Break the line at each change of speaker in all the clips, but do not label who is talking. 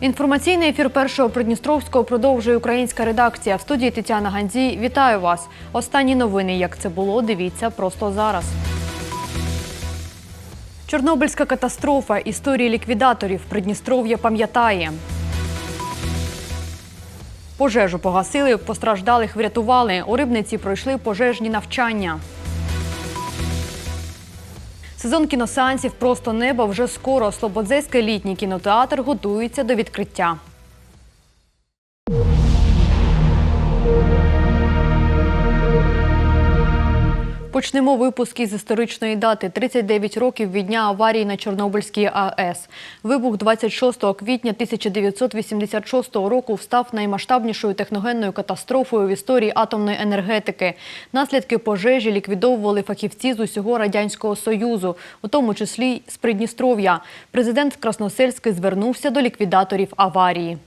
Інформаційний ефір першого Придністровського продовжує українська редакція. В студії Тетяна Гандзій. Вітаю вас. Останні новини, як це було, дивіться просто зараз. Чорнобильська катастрофа. Історії ліквідаторів. Придністров'я пам'ятає. Пожежу погасили, постраждалих врятували. У Рибниці пройшли пожежні навчання. Сезон кіносеансів Просто небо вже скоро. Слободзейський літній кінотеатр готується до відкриття. Почнемо випуск із історичної дати 39 років від дня аварії на Чорнобильській АЕС. Вибух 26 квітня 1986 року став наймасштабнішою техногенною катастрофою в історії атомної енергетики. Наслідки пожежі ліквідовували фахівці з усього радянського союзу, у тому числі з Придністров'я. Президент Красносельський звернувся до ліквідаторів аварії.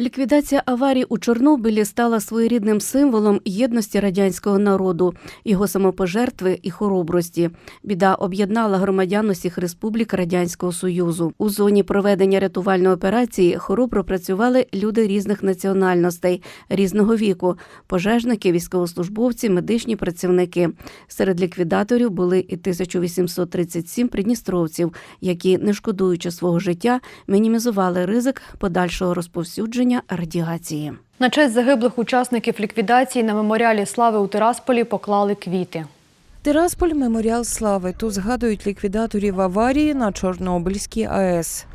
Ліквідація аварії у Чорнобилі стала своєрідним символом єдності радянського народу, його самопожертви і хоробрості. Біда об'єднала громадян усіх республік Радянського Союзу. У зоні проведення рятувальної операції хоробро працювали люди різних національностей, різного віку: пожежники, військовослужбовці, медичні працівники. Серед ліквідаторів були і 1837 придністровців, які, не шкодуючи свого життя, мінімізували ризик подальшого розповсюдження радіації.
На честь загиблих учасників ліквідації на меморіалі слави у Тирасполі поклали квіти.
Тирасполь меморіал слави. Тут згадують ліквідаторів аварії на Чорнобильській АЕС.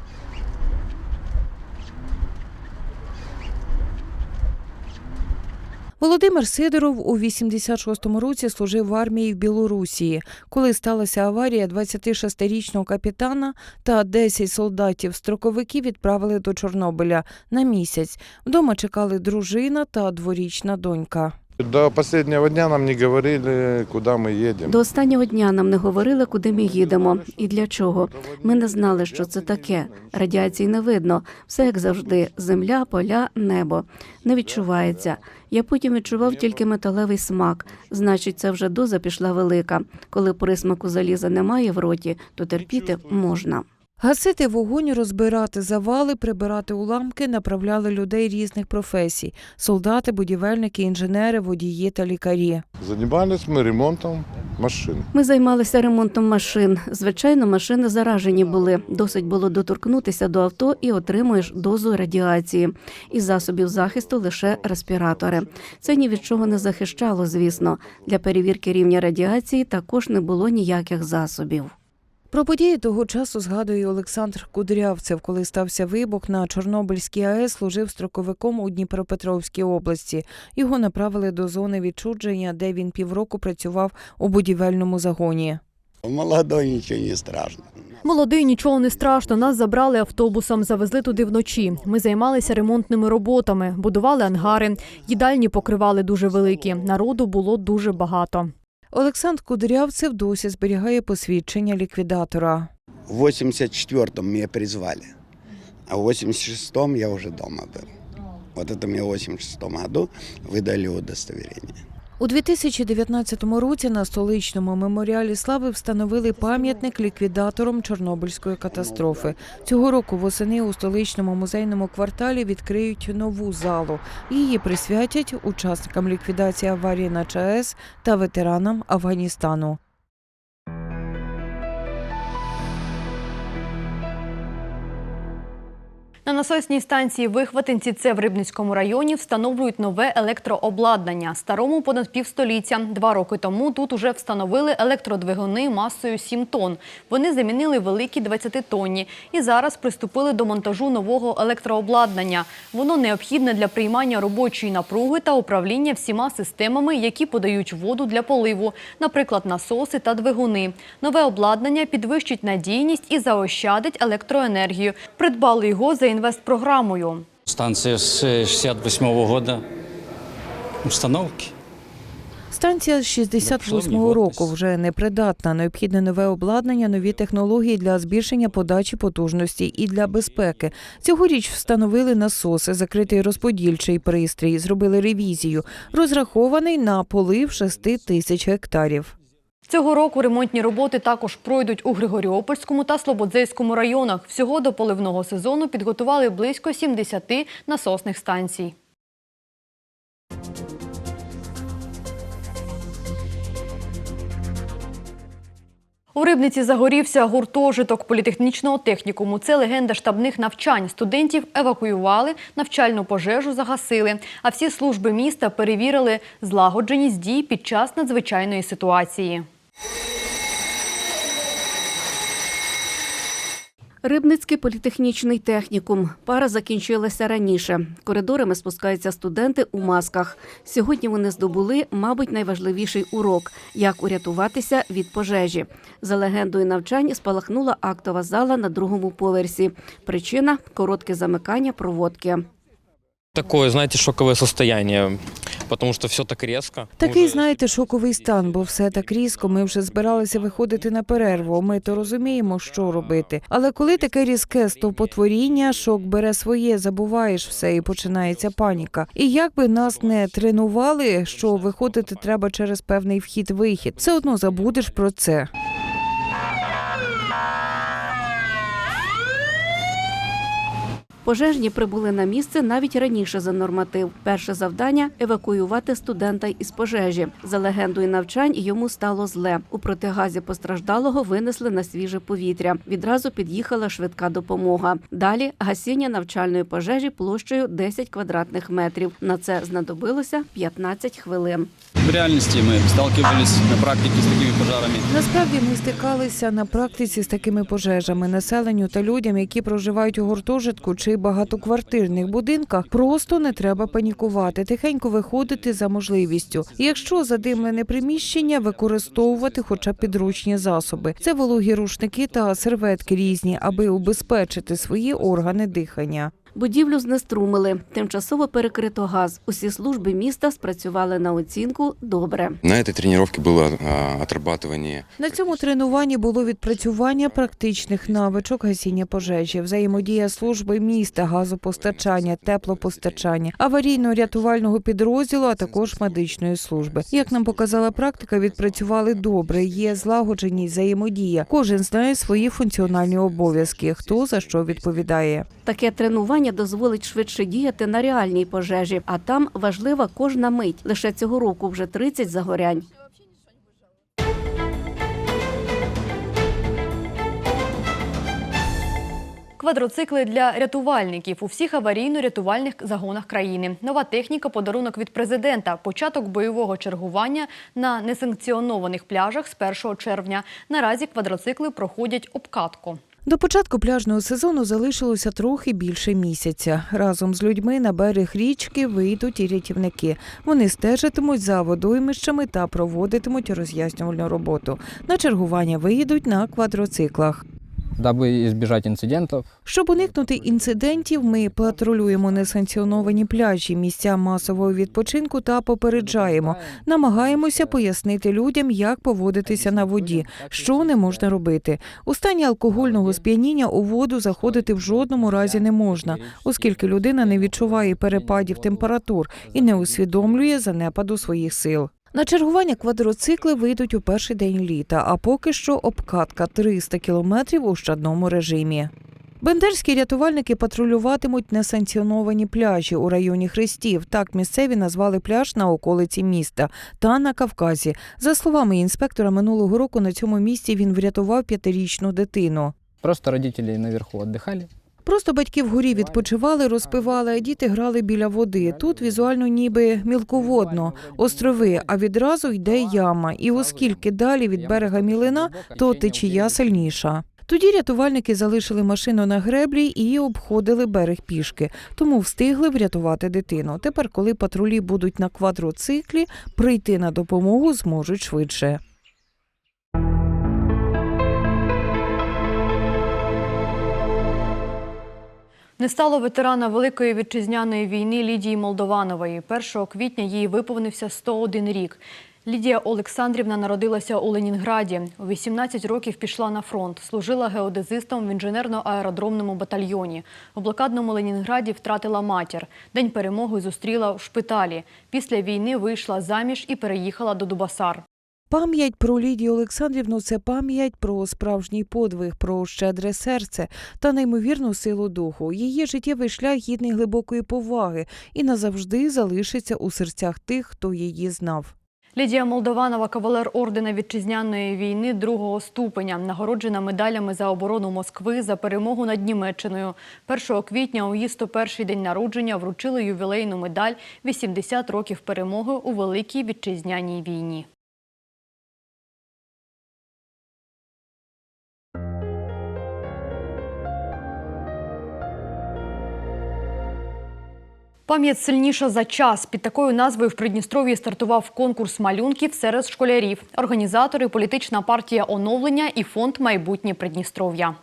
Володимир Сидоров у 86-му році служив в армії в Білорусі. Коли сталася аварія, 26-річного капітана та 10 солдатів-строковиків відправили до Чорнобиля на місяць. Вдома чекали дружина та дворічна донька.
До последнего дня нам не говорили, куда мы едем.
До останнього дня нам не говорили, куди ми їдемо і для чого. Ми не знали, що це таке. Радіації не видно. Все як завжди: земля, поля, небо. Не відчувається. Я потім відчував тільки металевий смак. Значить, це вже доза пішла велика. Коли присмаку заліза немає в роті, то терпіти можна.
Гасити вогонь, розбирати завали, прибирати уламки направляли людей різних професій: солдати, будівельники, інженери, водії та лікарі.
Занимались мы ремонтом машин.
Ми займалися ремонтом машин. Звичайно, машини заражені були. Досить було доторкнутися до авто і отримуєш дозу радіації. Із засобів захисту лише респіратори. Це ні від чого не захищало, звісно. Для перевірки рівня радіації також не було ніяких засобів.
Про події того часу згадує Олександр Кудрявцев, коли стався вибух на Чорнобильській АЕС, служив строковиком у Дніпропетровській області. Його направили до зони відчудження, де він півроку працював у будівельному загоні.
Молодой ничего не страшно.
Молодий, нічого не страшно. Нас забрали автобусом, завезли туди вночі. Ми займалися ремонтними роботами, будували ангари, їдальні покривали дуже великі. Народу було дуже багато.
Олександр Кудрявцев досі зберігає посвідчення ліквідатора.
В 84-м меня призвали, а в 86-м я уже дома был. Вот это мне в 86 году выдали удостоверение.
У 2019 році на столичному меморіалі слави встановили пам'ятник ліквідаторам Чорнобильської катастрофи. Цього року восени у столичному музейному кварталі відкриють нову залу. Її присвятять учасникам ліквідації аварії на ЧАЕС та ветеранам Афганістану.
На насосній станції Вихватинці, це в Рибницькому районі, встановлюють нове електрообладнання. Старому понад півстоліття. Два роки тому тут уже встановили електродвигуни масою 7 тонн. Вони замінили великі 20-тонні і зараз приступили до монтажу нового електрообладнання. Воно необхідне для приймання робочої напруги та управління всіма системами, які подають воду для поливу, наприклад, насоси та двигуни. Нове обладнання підвищить надійність і заощадить електроенергію. Придбали його за інвестпрограмою.
Станция с 68 года установки.
Станція з 68-го року вже непридатна. Необхідне нове обладнання, нові технології для збільшення подачі потужності і для безпеки. Цьогоріч встановили насоси, закритий розподільчий пристрій, зробили ревізію, розрахований на полив 6 тисяч гектарів.
Цього року ремонтні роботи також пройдуть у Григоріопольському та Слободзейському районах. Всього до поливного сезону підготували близько 70 насосних станцій. У Рибниці загорівся гуртожиток політехнічного технікуму. Це легенда штабних навчань. Студентів евакуювали, навчальну пожежу загасили. А всі служби міста перевірили злагодженість дій під час надзвичайної ситуації.
Рибницький політехнічний технікум. Пара закінчилася раніше. Коридорами спускаються студенти у масках. Сьогодні вони здобули, мабуть, найважливіший урок як урятуватися від пожежі. За легендою навчань спалахнула актова зала на другому поверсі. Причина коротке замикання проводки.
Такое, знаете, шоковое состояние, потому что все так резко.
Такий, знаєте, шоковий стан, бо все так різко. Ми вже збиралися виходити на перерву. Ми то розуміємо, що робити. Але коли таке різке стовпотворіння, шок бере своє, забуваєш все і починається паніка. І як би нас не тренували, що виходити треба через певний вхід-вихід, все одно забудеш про це.
Пожежні прибули на місце навіть раніше за норматив. Перше завдання евакуювати студента із пожежі. За легендою навчань йому стало зле. У протигазі постраждалого винесли на свіже повітря. Відразу під'їхала швидка допомога. Далі гасіння навчальної пожежі площею 10 квадратних метрів. На це знадобилося 15 хвилин.
В реальности мы сталкивались на практике с такими пожарами.
Насправді ми стикалися на практиці з такими пожежами. Населенню та людям, які проживають у гуртожитку чи багатоквартирних будинках, просто не треба панікувати, тихенько виходити за можливістю. Якщо задимлене приміщення, використовувати хоча б підручні засоби. Це вологі рушники та серветки різні, аби убезпечити свої органи дихання.
Будівлю знеструмили. Тимчасово перекрито газ. Усі служби міста спрацювали на оцінку добре.
На этой тренировке было а, отрабатывание
На цьому тренуванні було відпрацювання практичних навичок гасіння пожежі, взаємодія служби міста, газопостачання, теплопостачання, аварійно-рятувального підрозділу, а також медичної служби. Як нам показала практика, відпрацювали добре. Є злагодженість, взаємодія. Кожен знає свої функціональні обов'язки, хто за що відповідає.
Таке тренування дозволить швидше діяти на реальній пожежі, а там важлива кожна мить. Лише цього року вже 30 загорянь.
Квадроцикли для рятувальників у всіх аварійно-рятувальних загонах країни. Нова техніка – подарунок від президента. Початок бойового чергування на несанкціонованих пляжах з 1 червня. Наразі квадроцикли проходять обкатку.
До початку пляжного сезону залишилося трохи більше місяця. Разом з людьми на берег річки вийдуть і рятівники. Вони стежитимуть за водоймищами та проводитимуть роз'яснювальну роботу. На чергування виїдуть на квадроциклах.
Дабы избежать инцидентов,
Щоб уникнути інцидентів, ми патрулюємо несанкціоновані пляжі, місця масового відпочинку та попереджаємо. Намагаємося пояснити людям, як поводитися на воді, що не можна робити. У стані алкогольного сп'яніння у воду заходити в жодному разі не можна, оскільки людина не відчуває перепадів температур і не усвідомлює занепаду своїх сил. На чергування квадроцикли вийдуть у перший день літа, а поки що обкатка 300 кілометрів у щадному режимі. Бендерські рятувальники патрулюватимуть несанкціоновані пляжі у районі Хрестів. Так місцеві назвали пляж на околиці міста та на Кавказі. За словами інспектора, минулого року на цьому місці він врятував п'ятирічну дитину.
просто родители наверху отдыхали.
Просто батьки вгорі відпочивали, розпивали, а діти грали біля води. Тут візуально ніби мілководно, острови, а відразу йде яма. І оскільки далі від берега мілина, то течія сильніша. Тоді рятувальники залишили машину на греблі і обходили берег пішки, тому встигли врятувати дитину. Тепер, коли патрулі будуть на квадроциклі, прийти на допомогу зможуть швидше.
Не стало ветерана Великої вітчизняної війни Лідії Молдованової. 1 квітня їй виповнився 101 рік. Лідія Олександрівна народилася у Ленінграді. У 18 років пішла на фронт. Служила геодезистом в інженерно-аеродромному батальйоні. У блокадному Ленінграді втратила матір. День перемоги зустріла в шпиталі. Після війни вийшла заміж і переїхала до Дубасар.
Пам'ять про Лідію Олександрівну це пам'ять про справжній подвиг, про щедре серце та неймовірну силу духу. Її життєвий шлях гідний глибокої поваги і назавжди залишиться у серцях тих, хто її знав.
Лідія Молдованова, кавалер ордена вітчизняної війни другого ступеня, нагороджена медалями за оборону Москви за перемогу над Німеччиною. 1 квітня у її 101-й день народження вручили ювілейну медаль «80 років перемоги у Великій вітчизняній війні. Пам'ять сильніша за час. Під такою назвою в Придністров'ї стартував конкурс малюнків серед школярів. Організатори політична партія оновлення і фонд майбутнє Придністров'я.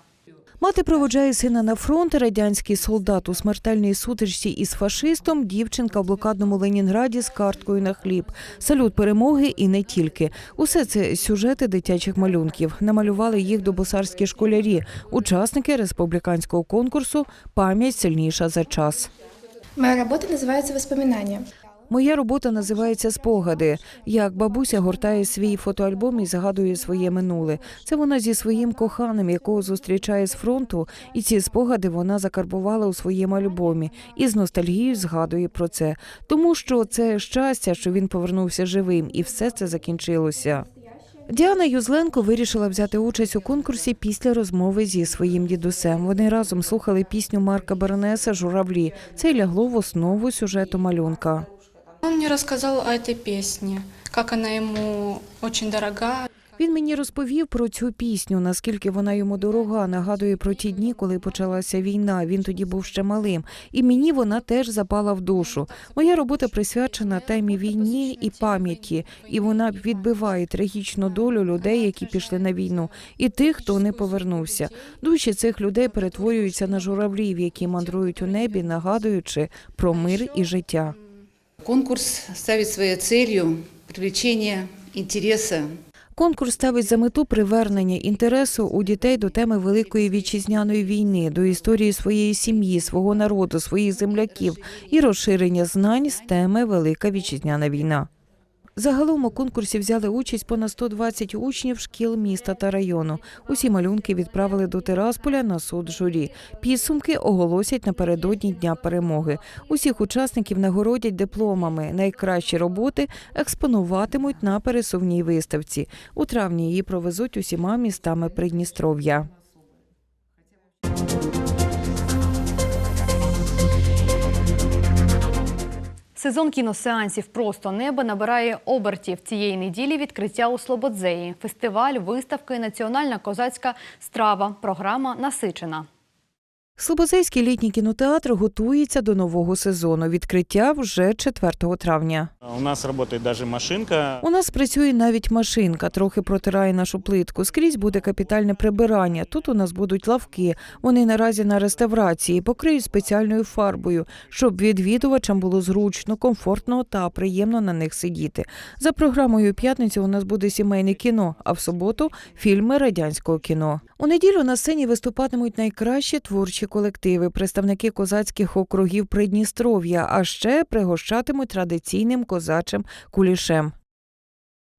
Мати проводжає сина на фронт. Радянський солдат у смертельній сутичці із фашистом. Дівчинка в блокадному Ленінграді з карткою на хліб. Салют перемоги і не тільки. Усе це сюжети дитячих малюнків. Намалювали їх добосарські школярі, учасники республіканського конкурсу Пам'ять сильніша за час.
Моя работа называется «Воспоминания».
Моя робота називається Спогади. Як бабуся гортає свій фотоальбом і згадує своє минуле. Це вона зі своїм коханим, якого зустрічає з фронту, і ці спогади вона закарбувала у своєму альбомі і з ностальгією згадує про це, тому що це щастя, що він повернувся живим, і все це закінчилося. Діана Юзленко вирішила взяти участь у конкурсі після розмови зі своїм дідусем. Вони разом слухали пісню Марка Бернеса Журавлі. Це й лягло в основу сюжету малюнка.
Он мне рассказал о этой песне, как она ему очень дорога.
Він мені розповів про цю пісню, наскільки вона йому дорога. Нагадує про ті дні, коли почалася війна. Він тоді був ще малим, і мені вона теж запала в душу. Моя робота присвячена темі війні і пам'яті, і вона відбиває трагічну долю людей, які пішли на війну, і тих, хто не повернувся. Душі цих людей перетворюються на журавлів, які мандрують у небі, нагадуючи про мир і життя.
Конкурс ставит своей целью привлечение интереса
Конкурс ставить за мету привернення інтересу у дітей до теми Великої вітчизняної війни, до історії своєї сім'ї, свого народу, своїх земляків і розширення знань з теми Велика вітчизняна війна. Загалом у конкурсі взяли участь понад 120 учнів шкіл міста та району. Усі малюнки відправили до Тирасполя на суд журі. Підсумки оголосять напередодні дня перемоги. Усіх учасників нагородять дипломами. Найкращі роботи експонуватимуть на пересувній виставці. У травні її провезуть усіма містами Придністров'я.
Сезон кіносеансів Просто небо набирає обертів цієї неділі. Відкриття у Слободзеї. Фестиваль, виставки, національна козацька страва. Програма насичена.
Слободзейський літній кінотеатр готується до нового сезону. Відкриття вже 4 травня.
У нас работает даже машинка.
У нас працює навіть машинка, трохи протирає нашу плитку. Скрізь буде капітальне прибирання. Тут у нас будуть лавки. Вони наразі на реставрації, покриють спеціальною фарбою, щоб відвідувачам було зручно, комфортно та приємно на них сидіти. За програмою п'ятниці у нас буде сімейне кіно, а в суботу фільми радянського кіно. У неділю на сцені виступатимуть найкращі творчі колективи, представники козацьких округів Придністров'я, а ще пригощатимуть традиційним козачим кулішем.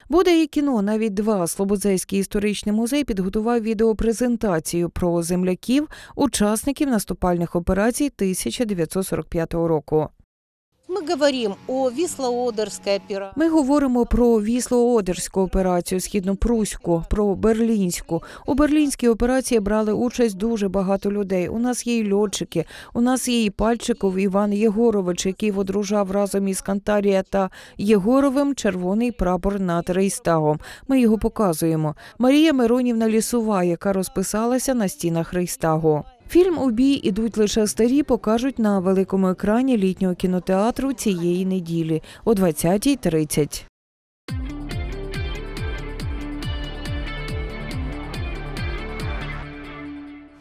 Буде і кіно, навіть два. Слободзейський історичний музей підготував відеопрезентацію про земляків, учасників наступальних операцій 1945 року.
Ми говоримо о Вісло-Одерській операції.
Ми говоримо про Вісло-Одерську операцію, східнопруську, про берлінську. У берлінській операції брали участь дуже багато людей. У нас є і льотчики, у нас є і Пальчиков Іван Єгорович, який водружав разом із Кантарія та Єгоровим червоний прапор над Рейстагом. Ми його показуємо. Марія Миронівна Лісова, яка розписалася на стінах Рейстагу. Фільм у бій ідуть лише старі, покажуть на великому екрані літнього кінотеатру цієї неділі о 20.30.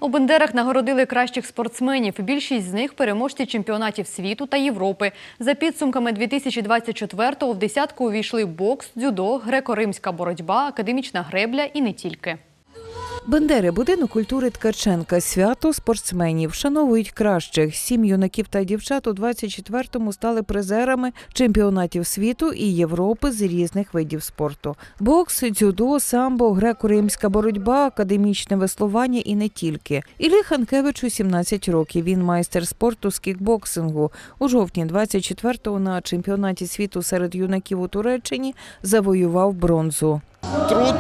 У Бендерах нагородили кращих спортсменів. Більшість з них переможці чемпіонатів світу та Європи. За підсумками 2024-го в десятку увійшли бокс, дзюдо, греко-римська боротьба, академічна гребля і не тільки.
Бендери будинок культури Ткаченка, свято спортсменів, вшановують кращих. Сім юнаків та дівчат у 24-му стали призерами чемпіонатів світу і Європи з різних видів спорту: бокс, дзюдо, самбо, греко-римська боротьба, академічне веслування і не тільки. Іллі Ханкевичу 17 років. Він майстер спорту з кікбоксингу. У жовтні 24-го на чемпіонаті світу серед юнаків у Туреччині завоював бронзу.
Труд,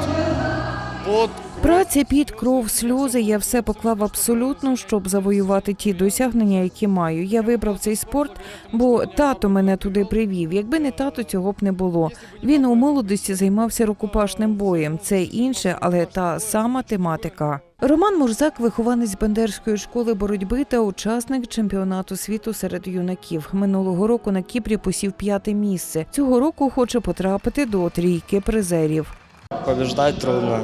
пот,
Праця, під кров, сльози. Я все поклав абсолютно, щоб завоювати ті досягнення, які маю. Я вибрав цей спорт, бо тато мене туди привів. Якби не тато, цього б не було. Він у молодості займався рукопашним боєм. Це інше, але та сама тематика. Роман Мурзак, вихованець Бендерської школи боротьби та учасник чемпіонату світу серед юнаків. Минулого року на Кіпрі посів п'яте місце. Цього року хоче потрапити до трійки призерів.
Побеждать трудно.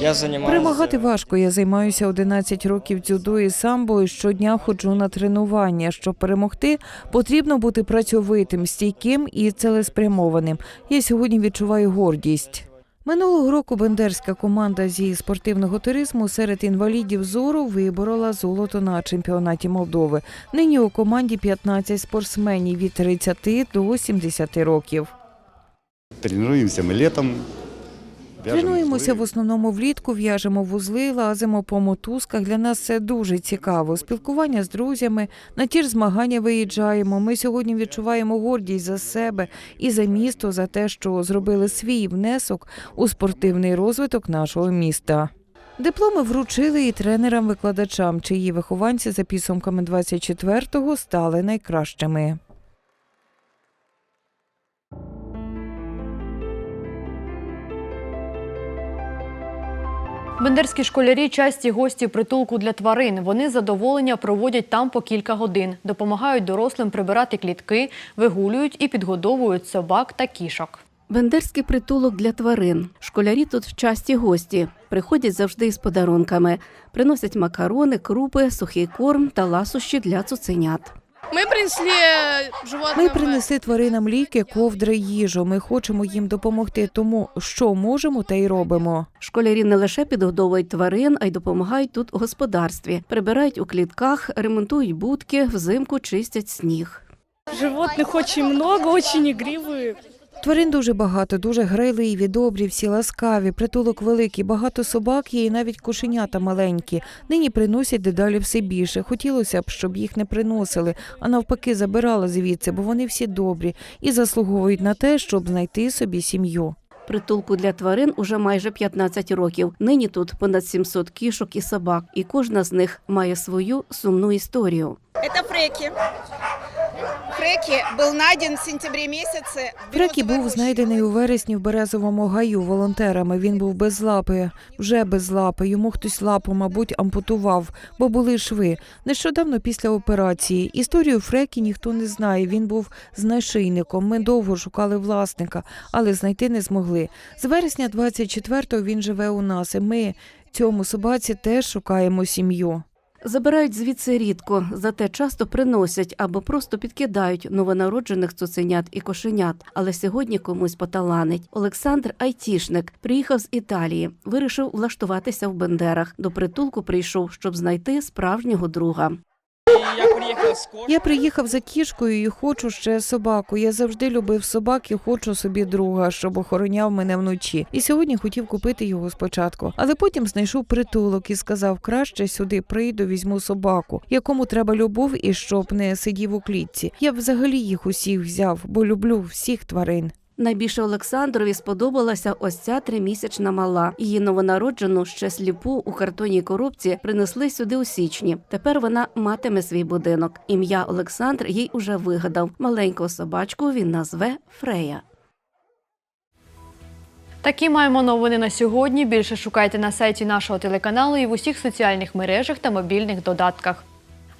Я занимаюсь...
Перемагати важко. Я займаюся 11 років дзюдо і самбо і щодня ходжу на тренування. Щоб перемогти, потрібно бути працьовитим, стійким і цілеспрямованим. Я сьогодні відчуваю гордість. Минулого року бендерська команда зі спортивного туризму серед інвалідів зору виборола золото на чемпіонаті Молдови. Нині у команді 15 спортсменів від 30 до 70 років.
Тренируемся мы летом.
Тренуємося в основному влітку, в'яжемо вузли, лазимо по мотузках. Для нас це дуже цікаво. Спілкування з друзями, на ті ж змагання виїжджаємо. Ми сьогодні відчуваємо гордість за себе і за місто, за те, що зробили свій внесок у спортивний розвиток нашого міста. Дипломи вручили і тренерам-викладачам, чиї вихованці за підсумками 24-го стали найкращими.
Бендерські школярі часті гості притулку для тварин. Вони задоволення проводять там по кілька годин, допомагають дорослим прибирати клітки, вигулюють і підгодовують собак та кішок.
Бендерський притулок для тварин. Школярі тут часті гості. Приходять завжди із подарунками. Приносять макарони, крупи, сухий корм та ласощі для цуценят.
Мы принесли животным...
Ми принесли тваринам ліки, ковдри, їжу. Ми хочемо їм допомогти, тому що можемо, те й робимо.
Школярі не лише підгодовують тварин, а й допомагають тут у господарстві. Прибирають у клітках, ремонтують будки, взимку чистять сніг.
Животных очень много, очень игривые.
Тварин дуже багато, дуже грайливі, добрі, всі ласкаві, притулок великий, багато собак є і навіть кошенята маленькі. Нині приносять дедалі все більше. Хотілося б, щоб їх не приносили, а навпаки забирали звідси, бо вони всі добрі і заслуговують на те, щоб знайти собі сім'ю.
Притулку для тварин уже майже 15 років. Нині тут понад 700 кішок і собак, і кожна з них має свою сумну історію.
Это Фреки. Фреки был найден в сентябре месяце. в
Фрекі був знайдений у вересні в березовому гаю волонтерами. Він був без лапи, вже без лапи. Йому хтось лапу, мабуть, ампутував, бо були шви. Нещодавно після операції. Історію Фрекі ніхто не знає. Він був з нашийником. Ми довго шукали власника, але знайти не змогли. З вересня 24-го він живе у нас. І ми цьому собаці теж шукаємо сім'ю.
Забирають звідси рідко, зате часто приносять або просто підкидають новонароджених цуценят і кошенят. Але сьогодні комусь поталанить. Олександр Айтішник приїхав з Італії, вирішив влаштуватися в Бендерах. До притулку прийшов, щоб знайти справжнього друга.
Я приехал с кошкой.
Я приїхав за кішкою і хочу ще собаку. Я завжди любив собак і хочу собі друга, щоб охороняв мене вночі. І сьогодні хотів купити його спочатку, але потім знайшов притулок і сказав: краще сюди прийду, візьму собаку, якому треба любов і щоб не сидів у клітці. Я взагалі їх усіх взяв, бо люблю всіх тварин.
Найбільше Олександрові сподобалася ось ця тримісячна мала. Її новонароджену ще сліпу у картонній коробці принесли сюди у січні. Тепер вона матиме свій будинок. Ім'я Олександр їй уже вигадав. Маленьку собачку він назве Фрея.
Такі маємо новини на сьогодні. Більше шукайте на сайті нашого телеканалу і в усіх соціальних мережах та мобільних додатках.